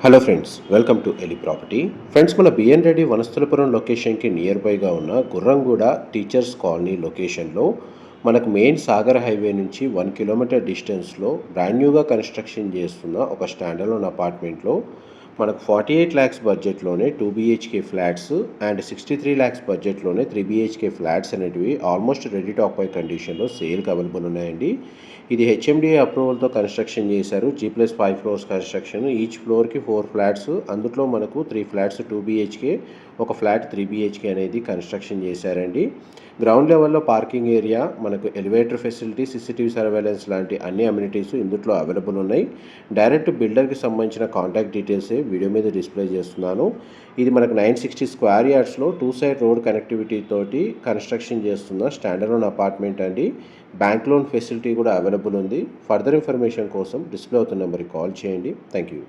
Hello friends welcome to ఎలి property friends మన BN Reddy Vanasthalipuram లొకేషన్కి నియర్ బైగా ఉన్న గుర్రంగూడ టీచర్స్ కాలనీ లొకేషన్లో మనకు మెయిన్ సాగర్ హైవే నుంచి వన్ కిలోమీటర్ డిస్టెన్స్లో బ్రాండ్ న్యూగా కన్స్ట్రక్షన్ చేస్తున్న ఒక స్టాండర్లోన్ అపార్ట్మెంట్లో మనకు ఫార్టీ ఎయిట్ ల్యాక్స్ బడ్జెట్లోనే two BHK flats and sixty three lakhs బడ్జెట్లోనే త్రీ బీహెచ్కే ఫ్లాట్స్ అనేటివి ఆల్మోస్ట్ రెడీ టాప్ బై కండిషన్లో సేల్కి అవైలబుల్ ఉన్నాయండి. ఇది హెచ్ఎండిఏ అప్రూవల్తో కన్స్ట్రక్షన్ చేశారు. G plus five floors construction each ఫ్లోర్కి ఫోర్ ఫ్లాట్స్ అందులో మనకు త్రీ ఫ్లాట్స్ టూ బీహెచ్కే ఒక ఫ్లాట్ త్రీ బీహెచ్కే అనేది కన్స్ట్రక్షన్ చేశారండి. గ్రౌండ్ లెవెల్లో పార్కింగ్ ఏరియా మనకు ఎలివేటర్ ఫెసిలిటీ సీసీటీవీ సర్వేలెన్స్ లాంటి అన్ని అమ్యూనిటీస్ ఇందులో అవైలబుల్ ఉన్నాయి. డైరెక్ట్ బిల్డర్కి సంబంధించిన కాంటాక్ట్ డీటెయిల్సే వీడియో మీద డిస్ప్లే చేస్తున్నాను. ఇది మనకు నైన్ సిక్స్టీ స్క్వేర్ యార్డ్స్లో టూ సైడ్ రోడ్ కనెక్టివిటీ తోటి కన్స్ట్రక్షన్ చేస్తున్న స్టాండర్డ్ లోన్ అపార్ట్మెంట్ అండి. బ్యాంక్ లోన్ ఫెసిలిటీ కూడా అవైలబుల్ ఉంది. ఫర్దర్ ఇన్ఫర్మేషన్ కోసం డిస్ప్లే అవుతున్న నెంబర్కి కాల్ చేయండి. Thank you